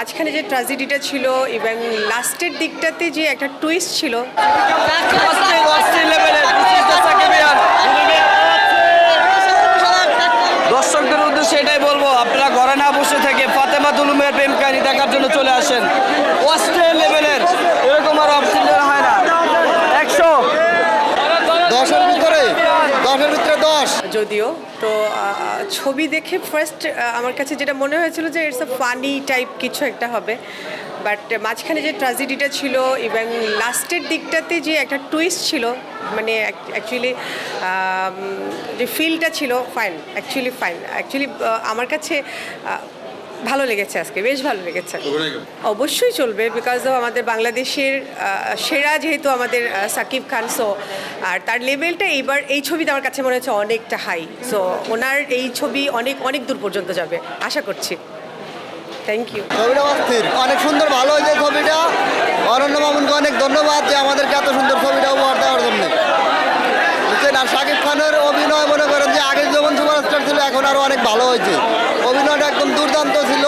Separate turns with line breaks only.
মাঝখানে যে ট্র্যাজেডিটা ছিল এবং লাস্টের দিকটাতে যে একটা টুইস্ট ছিল,
দর্শকদের উদ্দেশ্যে এটাই বলব, আপনারা ঘরে না বসে থেকে ফাতেমা তুলুমের প্রেম কাহিনী দেখার জন্য চলে আসেন। অস্ট্রেল লেভেলের
যদিও, তো ছবি দেখে ফার্স্ট আমার কাছে যেটা মনে হয়েছিল যে ইটস আ ফানি টাইপ কিছু একটা হবে। বাট মাঝখানে যে ট্র্যাজেডিটা ছিল ইভেন লাস্টের দিকটাতে যে একটা টুইস্ট ছিল মানে অ্যাকচুয়ালি যে ফিলটা ছিল ফাইন অ্যাকচুয়ালি ফাইন অ্যাকচুয়ালি আমার কাছে ভালো লেগেছে আজকে বেশ ভালো লেগেছে। অবশ্যই চলবে বিকজ অফ আমাদের বাংলাদেশের সেরা যেহেতু আমাদের সাকিব খান সো আর তার লেভেলটা এইবার এই ছবিতে আমার কাছে মনে হচ্ছে অনেকটা হাই সো ওনার এই ছবি অনেক অনেক দূর পর্যন্ত যাবে আশা করছি। থ্যাংক ইউ
ছবিটা অস্থির অনেক সুন্দর ভালো হয়েছে ছবিটা। অরণ্য মামুনকে অনেক ধন্যবাদ যে আমাদেরকে এত সুন্দর ছবিটা উপহার দেওয়ার জন্য। বুঝছেন? আর শাকিব খানের অভিনয় মনে করেন যে আগে যেমন সুপারস্টার ছিল এখন আরও অনেক ভালো হয়েছে। অভিনয়টা একদম দুর্দান্ত ছিল।